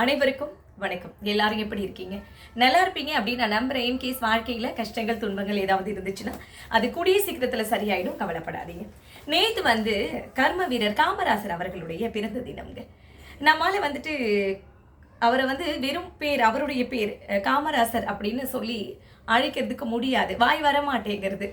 அனைவருக்கும் வணக்கம். எல்லாரும் எப்படி இருக்கீங்க? நல்லா இருப்பீங்க அப்படின்னு நான் நம்புறேன். என் கேஸ் வாழ்க்கையில் கஷ்டங்கள் துன்பங்கள் ஏதாவது இருந்துச்சுன்னா அது கூடிய சீக்கிரத்தில் சரியாயிடும். கவலைப்படாதீங்க. நேற்று வந்து கர்ம வீரர் காமராசர் அவர்களுடைய பிறந்த தினம்ங்க. நம்மால் வந்துட்டு அவரை வந்து வெறும் பேர் அவருடைய பேர் காமராசர் அப்படின்னு சொல்லி அழைக்கிறதுக்கு முடியாது. வாய் வர மாட்டேங்கிறது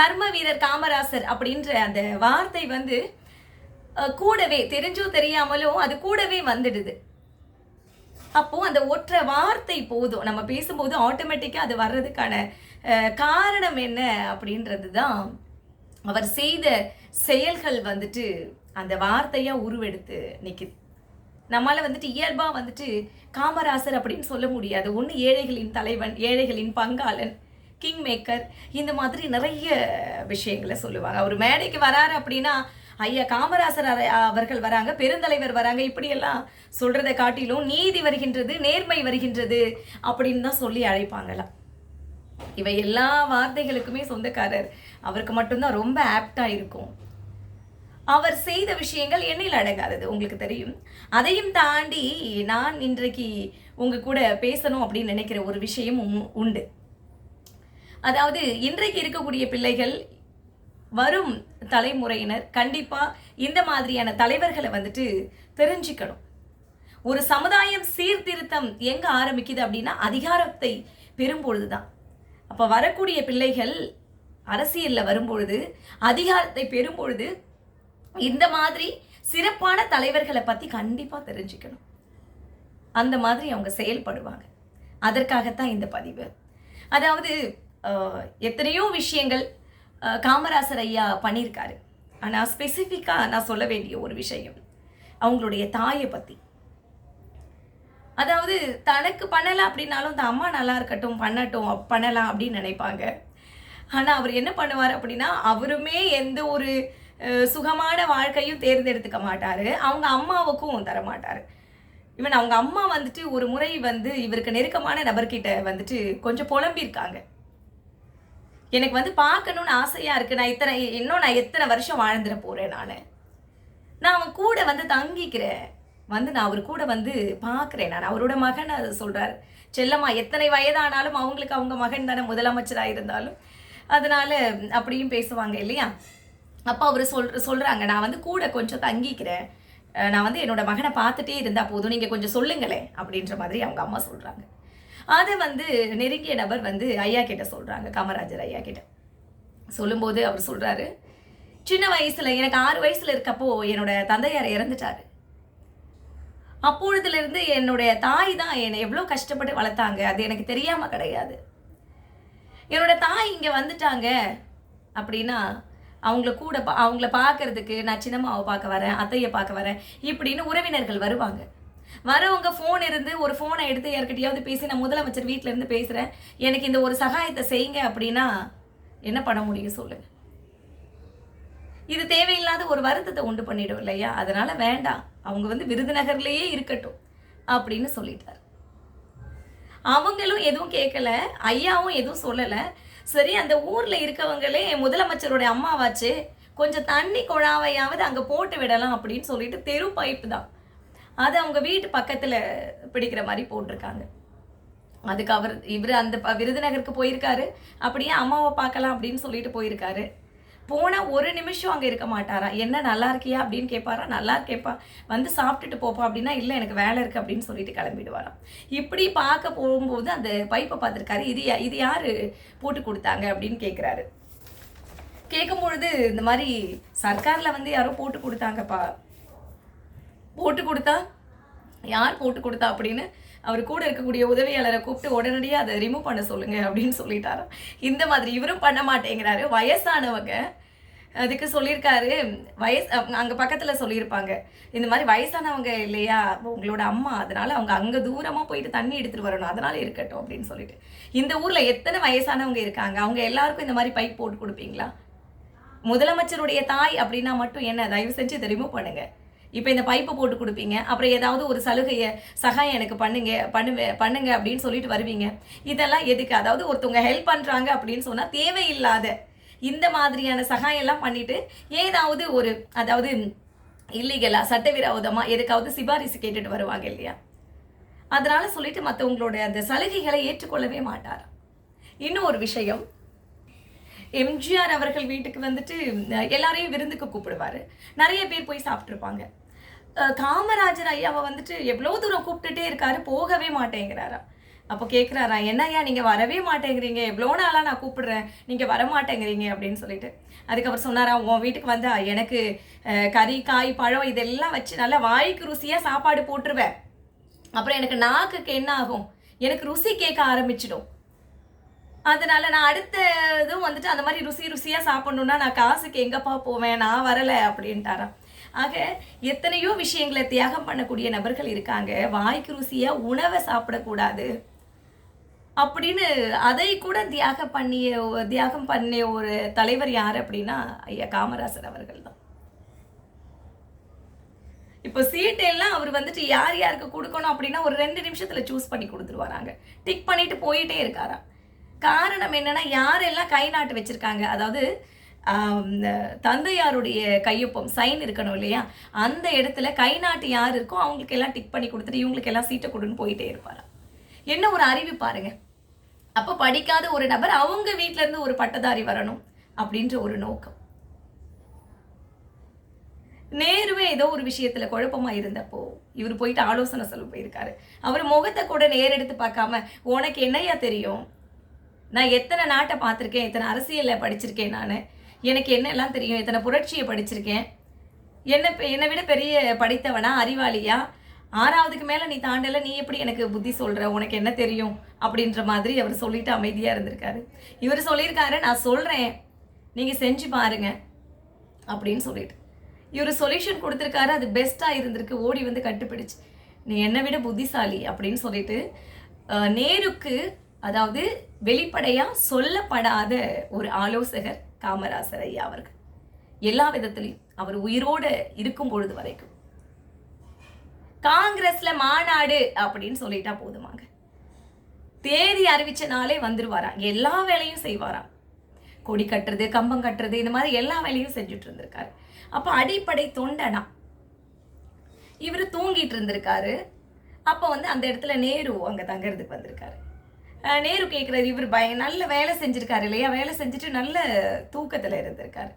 கர்ம வீரர் காமராசர் அப்படின்ற அந்த வார்த்தை வந்து கூடவே தெரிஞ்சோ தெரியாமலோ அது கூடவே வந்துடுது. அப்போ அந்த ஒற்றை வார்த்தை போதும். நம்ம பேசும்போது ஆட்டோமேட்டிக்காக அது வர்றதுக்கான காரணம் என்ன அப்படின்றது தான் அவர் செய்த செயல்கள் வந்துட்டு அந்த வார்த்தையாக உருவெடுத்து நிற்கிது நம்மளால் வந்துட்டு இயல்பாக வந்துட்டு காமராசர் அப்படின்னு சொல்ல முடியாது. ஒன்று ஏழைகளின் தலைவன் ஏழைகளின் பங்காளன் கிங் மேக்கர் இந்த மாதிரி நிறைய விஷயங்களை சொல்லுவாங்க. அவர் மேடைக்கு வராரு அப்படின்னா ஐயா காமராசர் அவர்கள் வராங்க பெருந்தலைவர் வராங்க இப்படியெல்லாம் சொல்றதை காட்டிலும் நீதி வருகின்றது நேர்மை வருகின்றது அப்படின்னு தான் சொல்லி அழைப்பாங்களாம் இவை எல்லா வார்த்தைகளுக்குமே சொந்தக்காரர். அவருக்கு மட்டும்தான் ரொம்ப ஆப்டா இருக்கும். அவர் செய்த விஷயங்கள் எண்ணில் அடங்காதது உங்களுக்கு தெரியும். அதையும் தாண்டி நான் இன்றைக்கு உங்க கூட பேசணும் அப்படின்னு நினைக்கிற ஒரு விஷயம் உண்டு. அதாவது இன்றைக்கு இருக்கக்கூடிய பிள்ளைகள் வரும் தலைமுறையினர் கண்டிப்பாக இந்த மாதிரியான தலைவர்களை வந்துட்டு தெரிஞ்சுக்கணும். ஒரு சமுதாயம் சீர்திருத்தம் எங்கே ஆரம்பிக்குது அப்படின்னா அதிகாரத்தை பெறும்பொழுதுதான். அப்போ வரக்கூடிய பிள்ளைகள் அரசியலில் வரும்பொழுது அதிகாரத்தை பெறும்பொழுது இந்த மாதிரி சிறப்பான தலைவர்களை பற்றி கண்டிப்பாக தெரிஞ்சுக்கணும். அந்த மாதிரி அவங்க செயல்படுவாங்க. அதற்காகத்தான் இந்த பதிவு. அதாவது எத்தனையோ விஷயங்கள் காமராசர் ஐயா பண்ணியிருக்காரு. ஆனால் ஸ்பெசிஃபிக்காக நான் சொல்ல வேண்டிய ஒரு விஷயம் அவங்களுடைய தாயை பற்றி அதாவது தனக்கு பண்ணலை அப்படின்னாலும் இந்த அம்மா நல்லா இருக்கட்டும் பண்ணட்டும் பண்ணலாம் அப்படின்னு நினைப்பாங்க. ஆனால் அவர் என்ன பண்ணுவார் அப்படின்னா அவருமே எந்த ஒரு சுகமான வாழ்க்கையும் தேர்ந்தெடுத்துக்க மாட்டார். அவங்க அம்மாவுக்கும் தர மாட்டார். இவன் அவங்க அம்மா வந்துட்டு ஒரு முறை வந்து இவருக்கு நெருக்கமான நபர்கிட்ட வந்துட்டு கொஞ்சம் புலம்பியிருக்காங்க. எனக்கு வந்து பார்க்கணும்னு ஆசையாக இருக்குது நான் இத்தனை இன்னும் நான் எத்தனை வருஷம் வாழ்ந்துட போகிறேன் நான். நான் அவன் கூட வந்து தங்கிக்கிறேன். வந்து நான் அவர் கூட வந்து பார்க்குறேன் நான். அவரோட மகன் அதை சொல்கிறார் செல்லம்மா எத்தனை வயதானாலும் அவங்களுக்கு அவங்க மகன் தானே முதலமைச்சராக இருந்தாலும். அதனால் அப்படியும் பேசுவாங்க இல்லையா? அப்போ அவர் சொல் சொல்கிறாங்க நான் வந்து கூட கொஞ்சம் தங்கிக்கிறேன். நான் வந்து என்னோட மகனை பார்த்துட்டே இருந்தால் போதும். நீங்கள் கொஞ்சம் சொல்லுங்களேன். அப்படின்ற மாதிரி அவங்க அம்மா சொல்கிறாங்க அதை வந்து நெருங்கிய நபர் வந்து ஐயா கிட்ட சொல்கிறாங்க காமராஜர் ஐயா கிட்ட. சொல்லும்போது அவர் சொல்கிறாரு சின்ன வயசில் எனக்கு ஆறு வயசில் இருக்கப்போ என்னோட தந்தையார் இறந்துட்டாரு. அப்பொழுதுலேருந்து என்னுடைய தாய் தான் என்னை எவ்வளோ கஷ்டப்பட்டு வளர்த்தாங்க அது எனக்கு தெரியாமல் கிடையாது. என்னோட தாய் இங்கே வந்துட்டாங்க அப்படின்னா அவங்கள கூட பா- அவங்கள பார்க்கறதுக்கு நான் சின்னம்மாவை பார்க்க வரேன் அத்தையை பார்க்க வரேன் இப்படின்னு உறவினர்கள் வருவாங்க. வரவங்க ஃபோன் இருந்து ஒரு ஃபோனை எடுத்து யார்கிட்டயாவது பேசி நான் முதலமைச்சர் வீட்ல இருந்து பேசுறேன். எனக்கு இந்த ஒரு சகாயத்தை செய்யுங்க அப்படின்னா என்ன பண்ண முடியும் சொல்லுங்க. இது தேவையில்லாத ஒரு வருத்தத்தை உண்டு பண்ணிடும் இல்லையா? அதனால வேண்டாம். அவங்க வந்து விருதுநகர்லேயே இருக்கட்டும் அப்படின்னு சொல்லிட்டார். அவங்களும் எதுவும் கேட்கல ஐயாவும் எதுவும் சொல்லலை. சரி அந்த ஊரில் இருக்கவங்களே முதலமைச்சரோட அம்மாவாச்சு. கொஞ்சம் தண்ணி குழாவையாவது அங்கே போட்டு விடலாம் அப்படின்னு சொல்லிட்டு தெரு பைப்பு தான். அது அவங்க வீட்டு பக்கத்தில் பிடிக்கிற மாதிரி போட்டிருக்காங்க. அதுக்கு அவர் இவர் அந்த ப- விருதுநகருக்கு போயிருக்காரு. அப்படியே அம்மாவை பார்க்கலாம் அப்படின்னு சொல்லிட்டு போயிருக்காரு. போனால் ஒரு நிமிஷம் அங்கே இருக்க மாட்டாரா? என்ன நல்லா இருக்கியா அப்படின்னு கேட்பாரா நல்லா இருக்கேப்பா. வந்து சாப்பிட்டுட்டு போப்பா அப்படின்னா இல்லை எனக்கு வேலை இருக்குது அப்படின்னு சொல்லிட்டு கிளம்பிடுவாராம். இப்படி பார்க்க போகும்போது அந்த பைப்பை பார்த்துருக்காரு. இது யா- இது யார் போட்டு கொடுத்தாங்க அப்படின்னு கேட்குறாரு கேட்கும் பொழுது இந்த மாதிரி சர்க்காரில் வந்து யாரோ போட்டு கொடுத்தாங்கப்பா. போட்டு கொடுத்தா? யார் போட்டு கொடுத்தா அப்படின்னு அவர் கூட இருக்கக்கூடிய உதவியாளரை கூப்பிட்டு உடனடியாக அதை ரிமூவ் பண்ண சொல்லுங்க அப்படின்னு சொல்லிட்டாரு இந்த மாதிரி இவரும் பண்ண மாட்டேங்கிறாரு. வயசானவங்க அதுக்கு சொல்லியிருக்காரு. வயசு அங்கே பக்கத்தில் சொல்லியிருப்பாங்க. இந்த மாதிரி வயசானவங்க இல்லையா? உங்களோட அம்மா அதனால அவங்க அங்கே தூரமாக போயிட்டு தண்ணி எடுத்துகிட்டு வரணும். அதனால இருக்கட்டும் அப்படின்னு சொல்லிட்டு. இந்த ஊரில் எத்தனை வயசானவங்க இருக்காங்க? அவங்க எல்லாருக்கும் இந்த மாதிரி பைப் போட்டு கொடுப்பீங்களா? முதலமைச்சருடைய தாய் அப்படின்னா மட்டும் என்ன? தயவு செஞ்சு இதை ரிமூவ் பண்ணுங்கள் இப்போ இந்த பைப்பை போட்டு கொடுப்பீங்க. அப்புறம் ஏதாவது ஒரு சலுகையை சகாயம் எனக்கு பண்ணுங்க பண்ணுவே பண்ணுங்க அப்படின்னு சொல்லிட்டு வருவீங்க. இதெல்லாம் எதுக்கு? அதாவது ஒருத்தவங்க ஹெல்ப் பண்ணுறாங்க அப்படின்னு சொன்னால் தேவையில்லாத இந்த மாதிரியான சகாயம் எல்லாம் பண்ணிட்டு ஏதாவது ஒரு அதாவது இல்லீகலா சட்டவிரோதமா எதுக்காவது சிபாரிசு கேட்டுட்டு வருவாங்க இல்லையா? அதனால சொல்லிட்டு மற்றவங்களோட அந்த சலுகைகளை ஏற்றுக்கொள்ளவே மாட்டார் இன்னும் ஒரு விஷயம் எம்ஜிஆர் அவர்கள் வீட்டுக்கு வந்துட்டு எல்லாரையும் விருந்துக்கு கூப்பிடுவாரு. நிறைய பேர் போய் சாப்பிட்ருப்பாங்க காமராஜர் ஐயாவை வந்துட்டு எவ்வளோ தூரம் கூப்பிட்டுட்டே இருக்காரு போகவே மாட்டேங்கிறாரா. அப்போ கேட்குறாரா என்னய்யா நீங்கள் வரவே மாட்டேங்கிறீங்க. எவ்வளோ நாளாக நான் கூப்பிடுறேன். நீங்கள் வர மாட்டேங்கிறீங்க. அப்படின்னு சொல்லிட்டு. அதுக்கப்புறம் சொன்னாரா உன் வீட்டுக்கு வந்தா எனக்கு கறி காய் பழம் இதெல்லாம் வச்சு நல்லா வாய்க்கு ருசியாக சாப்பாடு போட்டுருவேன். அப்புறம் எனக்கு நாக்குக்கு என்ன ஆகும்? எனக்கு ருசி கேட்க ஆரம்பிச்சிடும். அதனால நான் அடுத்த இதுவும் வந்துட்டு அந்த மாதிரி ருசி ருசியாக சாப்பிட்ணுன்னா நான் காசுக்கு எங்கப்பா போவேன்? நான் வரலை அப்படின்ட்டாராம். ஆக எத்தனையோ விஷயங்களை தியாகம் பண்ணக்கூடிய நபர்கள் இருக்காங்க. வாய்க்கு ருசியாக உணவை சாப்பிடக்கூடாது. அப்படின்னு அதை கூட தியாகம் பண்ணிய தியாகம் பண்ணிய ஒரு தலைவர் யார் அப்படின்னா ஐயா காமராசர் அவர்கள் தான். இப்போ சீட் எல்லாம் அவர் வந்துட்டு யார் யாருக்கு கொடுக்கணும் அப்படின்னா ஒரு ரெண்டு நிமிஷத்தில் சூஸ் பண்ணி கொடுத்துருவாராங்க. டிக் பண்ணிட்டு போயிட்டே இருக்காராம். காரணம் என்னென்னா யாரெல்லாம் கை நாட்டு வச்சுருக்காங்க அதாவது இந்த தந்தையாருடைய கையொப்பம் சைன் இருக்கணும் இல்லையா? அந்த இடத்துல கை நாட்டு யார் இருக்கோ அவங்களுக்கு எல்லாம் டிக் பண்ணி கொடுத்துட்டு இவங்களுக்கு எல்லாம் சீட்டை கொடுன்னு போயிட்டே இருப்பாராம் என்ன ஒரு அறிவு பாருங்க. அப்போ படிக்காத ஒரு நபர் அவங்க வீட்டிலேருந்து ஒரு பட்டதாரி வரணும் அப்படின்ற ஒரு நோக்கம். நேருவே ஏதோ ஒரு விஷயத்துல குழப்பமா இருந்தப்போ இவர் போயிட்டு ஆலோசனை சொல்ல போயிருக்காரு. அவர் முகத்தை கூட நேரெடுத்து பார்க்காம உனக்கு என்னையா தெரியும்? நான் எத்தனை நாட்டை பார்த்துருக்கேன் எத்தனை அரசியலில் படிச்சிருக்கேன் நான். எனக்கு என்னெல்லாம் தெரியும் எத்தனை புரட்சியை படிச்சிருக்கேன். என்ன பெ- என்னை விட பெரிய படித்தவனா அறிவாளியா? ஆறாவதுக்கு மேலே நீ தாண்டல நீ எப்படி எனக்கு புத்தி சொல்கிற உனக்கு என்ன தெரியும் அப்படின்ற மாதிரி அவர் சொல்லிட்டு அமைதியாக இருந்திருக்காரு. இவர் சொல்லியிருக்காரு நான் சொல்கிறேன் நீங்கள் செஞ்சு பாருங்க அப்படின்னு சொல்லிட்டு. இவர் சொல்யூஷன் கொடுத்துருக்காரு அது பெஸ்ட்டாக இருந்திருக்கு ஓடி வந்து கட்டுப்பிடிச்சு நீ என்னை விட புத்திசாலி அப்படின்னு சொல்லிட்டு நேருக்கு அதாவது வெளிப்படையாக சொல்லப்படாத ஒரு ஆலோசகர் காமராசர் ஐயா அவர்கள். எல்லா விதத்திலையும் அவர் உயிரோடு இருக்கும் பொழுது வரைக்கும். காங்கிரஸ்ல மாநாடு அப்படின்னு சொல்லிட்டா போதுமாங்க. தேதி அறிவிச்ச நாளே வந்துருவாராம். எல்லா வேலையும் செய்வாராம். கொடி கட்டுறது கம்பம் கட்டுறது இந்த மாதிரி எல்லா வேலையும் செஞ்சுட்டு இருந்திருக்காரு. அப்போ அடிப்படை தொண்டனா? இவர் தூங்கிட்டு இருந்திருக்காரு. அப்போ வந்து அந்த இடத்துல நேரு அங்கே தங்கிறதுக்கு வந்திருக்காரு. நேரு கேட்குறாரு இவர் பய நல்ல வேலை செஞ்சுருக்காரு இல்லையா? வேலை செஞ்சுட்டு நல்ல தூக்கத்தில் இருந்திருக்காரு.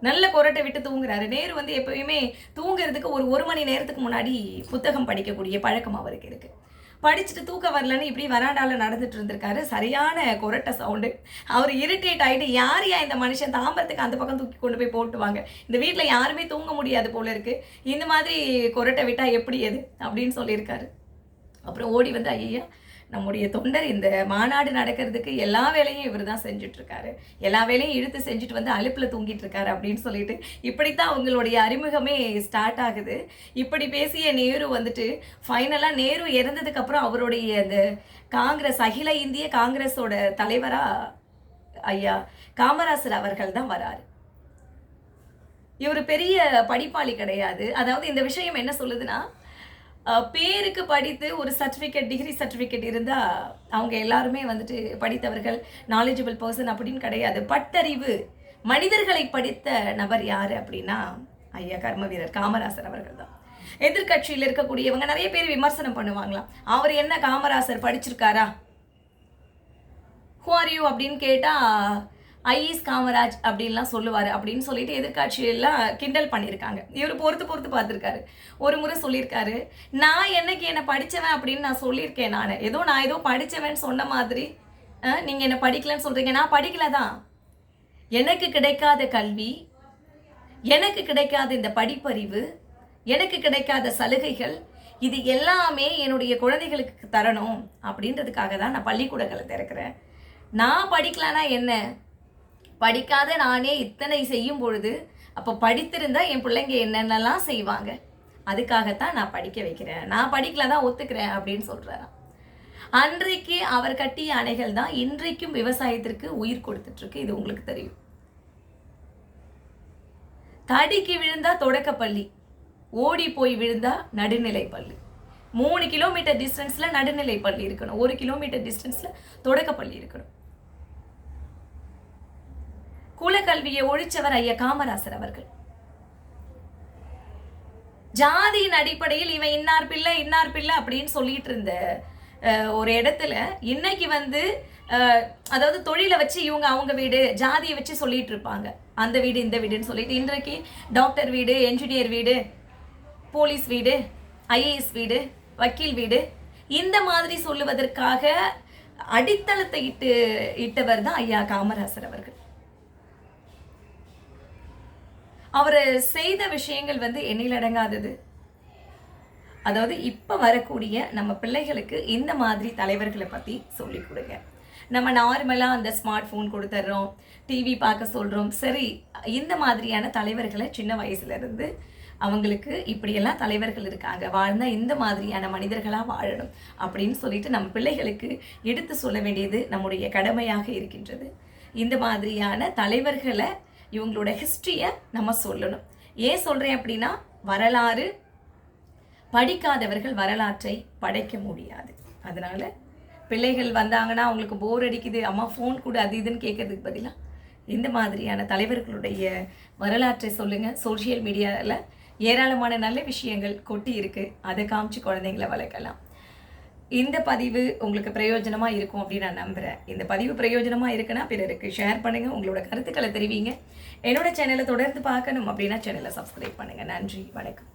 நல்ல கொரட்டை விட்டு தூங்குறாரு. நேரு வந்து எப்பயுமே தூங்குறதுக்கு ஒரு ஒரு மணி நேரத்துக்கு முன்னாடி புத்தகம் படிக்கக்கூடிய பழக்கம் அவருக்கு இருக்கு. படிச்சுட்டு தூக்கம் வரலன்னு இப்படி வராண்டால நடந்துட்டு இருந்திருக்காரு. சரியான கொரட்டை சவுண்டு அவர் இரிட்டேட் ஆகிட்டு யார் யா இந்த மனுஷன்? தாம்பரத்துக்கு அந்த பக்கம் தூக்கி கொண்டு போய் போட்டுவாங்க இந்த வீட்டில் யாருமே தூங்க முடியாது போல இருக்கு. இந்த மாதிரி கொரட்டை விட்டா எப்படி அது அப்படின்னு சொல்லியிருக்காரு. அப்புறம் ஓடி வந்து ஐயா நம்முடைய தொண்டர் இந்த மாநாடு நடக்கிறதுக்கு எல்லா வேலையும் இவர் தான் செஞ்சுட்டு இருக்காரு எல்லா வேலையும் இழுத்து செஞ்சுட்டு வந்து அலுப்பில் தூங்கிட்டு இருக்காரு அப்படின்னு சொல்லிட்டு இப்படித்தான் அவங்களுடைய அறிமுகமே ஸ்டார்ட் ஆகுது. இப்படி பேசிய நேரு வந்துட்டு ஃபைனலாக நேரு இறந்ததுக்கு அப்புறம் அவருடைய அந்த காங்கிரஸ் அகில இந்திய காங்கிரஸோட தலைவரா ஐயா காமராசர் அவர்கள் தான் வராரு. இவர் பெரிய படிப்பாளி கிடையாது. அதாவது இந்த விஷயம் என்ன சொல்லுதுன்னா பேருக்கு படித்து ஒரு சர்டிஃபிகேட் டிகிரி சர்டிஃபிகேட் இருந்தால் அவங்க எல்லாருமே வந்துட்டு படித்தவர்கள் நாலேஜபிள் பர்சன் அப்படின்னு கிடையாது. பட்டறிவு. மனிதர்களை படித்த நபர் யார் அப்படின்னா ஐயா கர்ம வீரர் காமராசர் அவர்கள் தான் எதிர்கட்சியில் இருக்கக்கூடியவங்க நிறைய பேர் விமர்சனம் பண்ணுவாங்களாம். அவர் என்ன காமராசர் படிச்சிருக்காரா? ஹூ ஆர் யூ அப்படின்னு கேட்டால் ஐஎஸ் காமராஜ் அப்படின்லாம் சொல்லுவார் அப்படின்னு சொல்லிட்டு எதிர்காட்சியெல்லாம் கிண்டல் பண்ணியிருக்காங்க. இவர் பொறுத்து பொறுத்து பார்த்துருக்காரு. ஒரு முறை சொல்லியிருக்காரு நான் என்னைக்கு என்னை படித்தவன் அப்படின்னு நான் சொல்லியிருக்கேன் நான். ஏதோ நான் ஏதோ படித்தவன் சொன்ன மாதிரி நீங்கள் என்னை படிக்கலன்னு சொல்கிறீங்க நான் படிக்கல தான். எனக்கு கிடைக்காத கல்வி எனக்கு கிடைக்காத இந்த படிப்பறிவு எனக்கு கிடைக்காத சலுகைகள் இது எல்லாமே என்னுடைய குழந்தைகளுக்கு தரணும். அப்படின்றதுக்காக தான் நான் பள்ளிக்கூடங்களை திறக்கிறேன். நான் படிக்கலன்னா என்ன? படிக்காத நானே இத்தனை செய்யும் பொழுது அப்போ படித்திருந்தா என் பிள்ளைங்க என்னென்னலாம் செய்வாங்க? அதுக்காகத்தான் நான் படிக்க வைக்கிறேன். நான் படிக்கல தான் ஒத்துக்கிறேன் அப்படின்னு சொல்கிறாராம் அன்றைக்கு அவர் கட்டிய அணைகள் தான் இன்றைக்கும் விவசாயத்திற்கு உயிர் கொடுத்துட்ருக்கு இது உங்களுக்கு தெரியும். தடிக்கு விழுந்தா தொடக்கப்பள்ளி ஓடி போய் விழுந்தா நடுநிலை பள்ளி. மூணு கிலோமீட்டர் டிஸ்டன்ஸில் நடுநிலை பள்ளி இருக்கணும். ஒரு கிலோமீட்டர் டிஸ்டன்ஸில் தொடக்கப்பள்ளி இருக்கணும். குலக்கல்வியை ஒழிச்சவர் ஐயா காமராசர் அவர்கள். ஜாதியின் அடிப்படையில் இவன் இன்னார் பிள்ளை இன்னார் பிள்ளை அப்படின்னு சொல்லிட்டு இருந்த ஒரு இடத்துல இன்னைக்கு வந்து அதாவது தொழிலை வச்சு இவங்க அவங்க வீடு ஜாதியை வச்சு சொல்லிட்டு இருப்பாங்க. அந்த வீடு இந்த வீடுன்னு சொல்லிட்டு இன்றைக்கு டாக்டர் வீடு என்ஜினியர் வீடு போலீஸ் வீடு ஐஏஎஸ் வீடு வக்கீல் வீடு இந்த மாதிரி சொல்லுவதற்காக அடித்தளத்தை இட்டு இட்டவர் தான் ஐயா காமராசர் அவர்கள். அவர் செய்த விஷயங்கள் வந்து எண்ணிலடங்காதது அதாவது இப்போ வரக்கூடிய நம்ம பிள்ளைகளுக்கு இந்த மாதிரி தலைவர்களை பற்றி சொல்லிக் கொடுங்க. நம்ம நார்மலாக அந்த ஸ்மார்ட் ஃபோன் கொடுத்துட்றோம் டிவி பார்க்க சொல்கிறோம் சரி இந்த மாதிரியான தலைவர்களை சின்ன வயசுலேருந்து அவங்களுக்கு இப்படியெல்லாம் தலைவர்கள் இருக்காங்க. வாழ்ந்தால் இந்த மாதிரியான மனிதர்களாக வாழணும் அப்படின்னு சொல்லிட்டு நம்ம பிள்ளைகளுக்கு எடுத்து சொல்ல வேண்டியது நம்முடைய கடமையாக இருக்கின்றது. இந்த மாதிரியான தலைவர்களை இவங்களோட ஹிஸ்ட்ரியை நம்ம சொல்லணும். ஏன் சொல்கிறேன் அப்படின்னா வரலாறு படிக்காதவர்கள் வரலாற்றை படைக்க முடியாது. அதனால் பிள்ளைகள் வந்தாங்கன்னா அவங்களுக்கு போர் அடிக்குது அம்மா ஃபோன் கூட அது இதுன்னு கேட்கறதுக்கு பதிலாக இந்த மாதிரியான தலைவர்களுடைய வரலாற்றை சொல்லுங்கள் சோஷியல் மீடியாவில் ஏராளமான நல்ல விஷயங்கள் கொட்டி இருக்குது அதை காமிச்சு குழந்தைங்களை வளர்க்கலாம். இந்த பதிவு உங்களுக்கு பிரயோஜனமாக இருக்கும் அப்படின்னு நான் நம்புகிறேன் இந்த பதிவு பிரயோஜனமாக இருக்குன்னா பிறருக்கு ஷேர் பண்ணுங்கள் உங்களோட கருத்துக்களை தெரிவிங்க. என்னோட சேனலை தொடர்ந்து பார்க்கணும் அப்படின்னா சேனலை சப்ஸ்கிரைப் பண்ணுங்கள் நன்றி வணக்கம்.